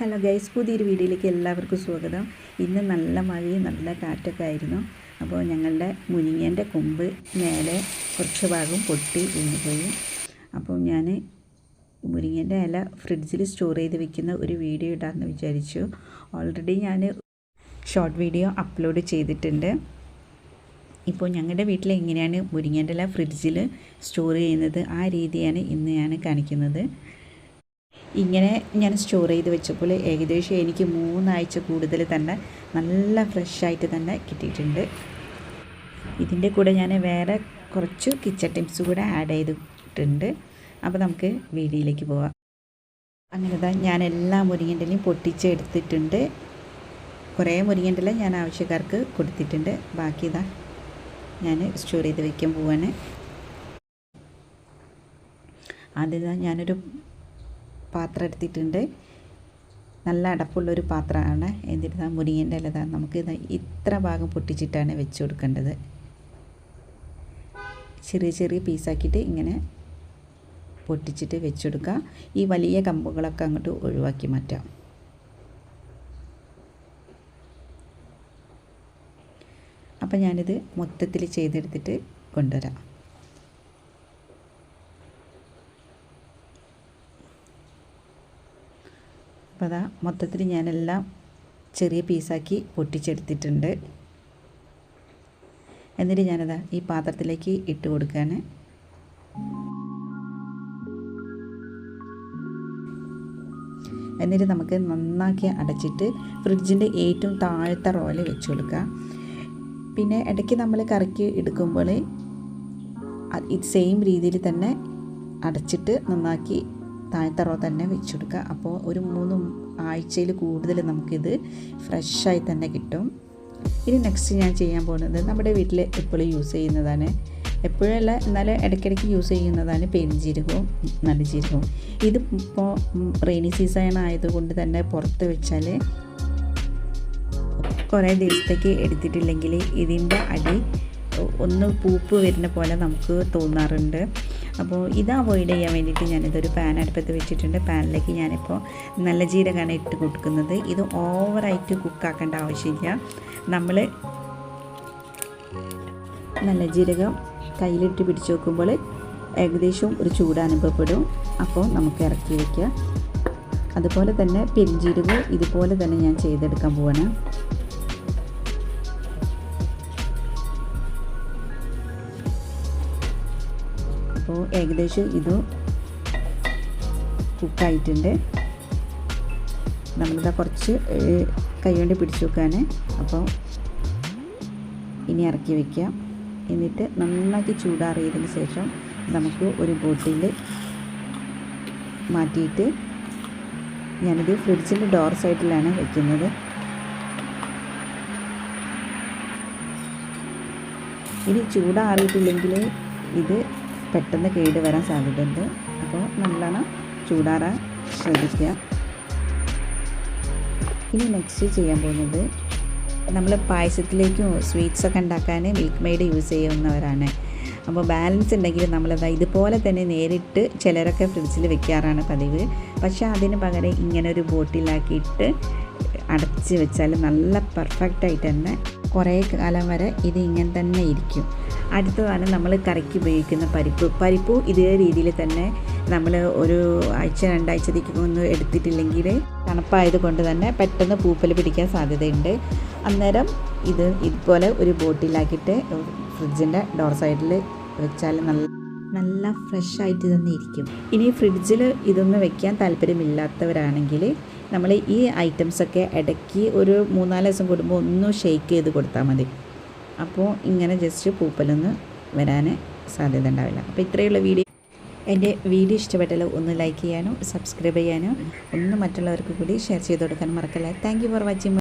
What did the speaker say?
Hello guys പുതിയൊരു വീഡിയോയിലേക്ക് എല്ലാവർക്കും സ്വാഗതം. ഇന്ന് നല്ല മഴയും നല്ല കാറ്റൊക്കെ ആയിരുന്നു. അപ്പോൾ ഞങ്ങളുടെ മുരിങ്ങേന്റെ കൊമ്പ് മേലെ കുറച്ച് ഭാഗം പൊട്ടി വീണുപോയി. അപ്പോൾ ഞാൻ മുരിങ്ങേന്റെ ഇല ഫ്രിഡ്ജിൽ സ്റ്റോർ ചെയ്ത് വെക്കുന്ന ഒരു വീഡിയോ ഇടാമെന്ന് വിചാരിച്ചു. ഓൾറെഡി ഞാൻ ഷോർട്ട് വീഡിയോ അപ്ലോഡ് ചെയ്തിട്ടുണ്ട്. ഇപ്പോൾ ഞങ്ങളുടെ വീട്ടിൽ എങ്ങനെയാണ് മുരിങ്ങേന്റെ ഇല ഫ്രിഡ്ജിൽ സ്റ്റോർ ചെയ്യുന്നത് ആ രീതിയാണ് ഇന്ന് ഞാൻ കാണിക്കുന്നത്. ഇങ്ങനെ ഞാൻ സ്റ്റോർ ചെയ്ത് വെച്ചപ്പോൾ ഏകദേശം എനിക്ക് മൂന്നാഴ്ച കൂടുതൽ തന്നെ നല്ല ഫ്രഷായിട്ട് തന്നെ കിട്ടിയിട്ടുണ്ട്. ഇതിന്റെ കൂടെ ഞാൻ വേറെ കുറച്ച് കിച്ചൺ ടിപ്സ് കൂടെ ആഡ് ചെയ്തിട്ടുണ്ട്. അപ്പോൾ നമുക്ക് വീഡിയോയിലേക്ക് പോവാം. അങ്ങനെ തന്നെ ഞാൻ എല്ലാ മുരിങ്ങന്റെയും പൊട്ടിച്ചെടുത്തിട്ടുണ്ട് കുറേ മുരിങ്ങന്റെല്ലാം ഞാൻ ആവശ്യക്കാർക്ക് കൊടുത്തിട്ടുണ്ട്. ബാക്കി ഇതാ ഞാൻ സ്റ്റോർ ചെയ്ത് വയ്ക്കാൻ പോവാണ്. ആദ്യം ഞാനൊരു പാത്രം എടുത്തിട്ടുണ്ട്. നല്ല അടപ്പുള്ളൊരു പാത്രമാണ്. എന്നിട്ട് മുരിങ്ങന്റെ ഇലതാ നമുക്ക് ഇത് ഇത്ര ഭാഗം പൊട്ടിച്ചിട്ടാണ് വെച്ച് കൊടുക്കേണ്ടത്. ചെറിയ ചെറിയ പീസാക്കിയിട്ട് ഇങ്ങനെ പൊട്ടിച്ചിട്ട് വെച്ചെടുക്കുക ഈ വലിയ കമ്പുകളൊക്കെ അങ്ങോട്ട് ഒഴിവാക്കി മാറ്റാം. അപ്പം ഞാനിത് മൊത്തത്തിൽ ചെയ്തെടുത്തിട്ട് കൊണ്ടുവരാം. അപ്പോൾ അതാ മൊത്തത്തിൽ ഞാനെല്ലാം ചെറിയ പീസാക്കി പൊട്ടിച്ചെടുത്തിട്ടുണ്ട്. എന്നിട്ട് ഞാനതാ ഈ പാത്രത്തിലേക്ക് ഇട്ട് കൊടുക്കുകയാണ് എന്നിട്ട് നമുക്ക് നന്നാക്കി അടച്ചിട്ട് ഫ്രിഡ്ജിന്റെ ഏറ്റവും താഴത്തെ റോയിൽ വെച്ച് കൊടുക്കുക പിന്നെ ഇടയ്ക്ക് നമ്മൾ കറക്കി എടുക്കുമ്പോൾ സെയിം രീതിയിൽ തന്നെ അടച്ചിട്ട് നന്നാക്കി താഴത്തെ റോ തന്നെ വെച്ചെടുക്കുക. അപ്പോൾ ഒരു മൂന്ന് ആഴ്ചയിൽ കൂടുതൽ നമുക്കിത് ഫ്രഷായി തന്നെ കിട്ടും. ഇനി നെക്സ്റ്റ് ഞാൻ ചെയ്യാൻ പോകുന്നത് നമ്മുടെ വീട്ടിൽ എപ്പോഴും യൂസ് ചെയ്യുന്നതാണ്. എപ്പോഴല്ല എന്നാലും ഇടയ്ക്കിടയ്ക്ക് യൂസ് ചെയ്യുന്നതാണ് പെരുംജീരകവും നല്ല ജീരകവും. ഇത് ഇപ്പോൾ റെയിനി സീസൺ ആയതുകൊണ്ട് തന്നെ പുറത്ത് വെച്ചാൽ കുറേ ദിവസത്തേക്ക് എടുത്തിട്ടില്ലെങ്കിൽ ഇതിന്റെ അടി ഒന്ന് പൂപ്പ് വരുന്ന പോലെ നമുക്ക് തോന്നാറുണ്ട്. അപ്പോൾ ഇത് അവോയ്ഡ് ചെയ്യാൻ വേണ്ടിയിട്ട് ഞാനിതൊരു പാൻ അടുപ്പത്ത് വെച്ചിട്ടുണ്ട്. പാനിലേക്ക് ഞാനിപ്പോൾ നല്ല ജീരകമാണ് ഇട്ട് കൊടുക്കുന്നത്. ഇത് ഓവറായിട്ട് കുക്കാക്കേണ്ട ആവശ്യമില്ല. നമ്മൾ നല്ല ജീരകം കയ്യിലിട്ട് പിടിച്ച് നോക്കുമ്പോൾ ഏകദേശം ഒരു ചൂട് അനുഭവപ്പെടും. അപ്പോൾ നമുക്ക് ഇറക്കി വയ്ക്കുക അതുപോലെ തന്നെ പെരിഞ്ജീരകവും ഇതുപോലെ തന്നെ ഞാൻ ചെയ്തെടുക്കാൻ പോവാണ്. അപ്പോൾ ഏകദേശം ഇത് കുക്കായിട്ടുണ്ട്. നമ്മളിതാ കുറച്ച് കൈ കൊണ്ട് പിടിച്ചു വെക്കാൻ അപ്പോൾ ഇനി ഇറക്കി വയ്ക്കാം എന്നിട്ട് നന്നാക്കി ചൂടാറിയതിന് ശേഷം നമുക്ക് ഒരു ബോട്ടിൽ മാറ്റിയിട്ട് ഞാനിത് ഫ്രിഡ്ജിന്റെ ഡോർ സൈഡിലാണ് വയ്ക്കുന്നത് ഇനി ചൂടാറിയിട്ടില്ലെങ്കിൽ ഇത് പെട്ടെന്ന് കേട് വരാൻ സാധ്യതയുണ്ട്. അപ്പോൾ നല്ലോണം ചൂടാറാൻ ശ്രദ്ധിക്കുക. ഇനി നെക്സ്റ്റ് ചെയ്യാൻ പോകുന്നത് നമ്മൾ പായസത്തിലേക്കും സ്വീറ്റ്സൊക്കെ ഉണ്ടാക്കാൻ മിൽക്ക് മെയ്ഡ് യൂസ് ചെയ്യുന്നവരാണ്. അപ്പോൾ ബാലൻസ് ഉണ്ടെങ്കിൽ നമ്മളത് ഇതുപോലെ തന്നെ നേരിട്ട് ചിലരൊക്കെ ഫ്രിഡ്ജിൽ വെക്കാറാണ് പതിവ്. പക്ഷേ അതിന് പകരം ഇങ്ങനെ ഒരു ബോട്ടിലാക്കിയിട്ട് അടച്ച് വെച്ചാൽ നല്ല പെർഫെക്റ്റായിട്ട് തന്നെ കുറേ കാലം വരെ ഇത് ഇങ്ങനെ തന്നെ ഇരിക്കും. അടുത്തതാണ് നമ്മൾ കറിക്ക് ഉപയോഗിക്കുന്ന പരിപ്പ്. പരിപ്പ് ഇതേ രീതിയിൽ തന്നെ നമ്മൾ ഒരു ആഴ്ച രണ്ടാഴ്ചത്തേക്ക് ഒന്നും എടുത്തിട്ടില്ലെങ്കിൽ തണുപ്പായത് കൊണ്ട് തന്നെ പെട്ടെന്ന് പൂപ്പൽ പിടിക്കാൻ സാധ്യതയുണ്ട്. അന്നേരം ഇത് ഇതുപോലെ ഒരു ബോട്ടിലാക്കിയിട്ട് ഫ്രിഡ്ജിന്റെ ഡോർ സൈഡിൽ വെച്ചാൽ നല്ല നല്ല ഫ്രഷ് ആയിട്ട് തന്നെ ഇരിക്കും. ഇനി ഫ്രിഡ്ജിൽ ഇതൊന്നും വെക്കാൻ താല്പര്യമില്ലാത്തവരാണെങ്കിൽ നമ്മൾ ഈ ഐറ്റംസൊക്കെ ഇടയ്ക്ക് ഒരു മൂന്നാൽ ദിവസം കൂടുമ്പോൾ ഒന്ന് ഷെയ്ക്ക് ചെയ്ത് കൊടുത്താൽ മതി. അപ്പോൾ ഇങ്ങനെ ജസ്റ്റ് പൂപ്പലൊന്ന് വരാൻ സാധ്യത ഉണ്ടാവില്ല. അപ്പോൾ ഇത്രയുള്ള വീഡിയോ. എന്റെ വീഡിയോ ഇഷ്ടപ്പെട്ടാൽ ഒന്ന് ലൈക്ക് ചെയ്യാനോ സബ്സ്ക്രൈബ് ചെയ്യാനോ ഒന്ന് മറ്റുള്ളവർക്ക് കൂടി ഷെയർ ചെയ്ത് കൊടുക്കാൻ മറക്കല്ല. Thank for watching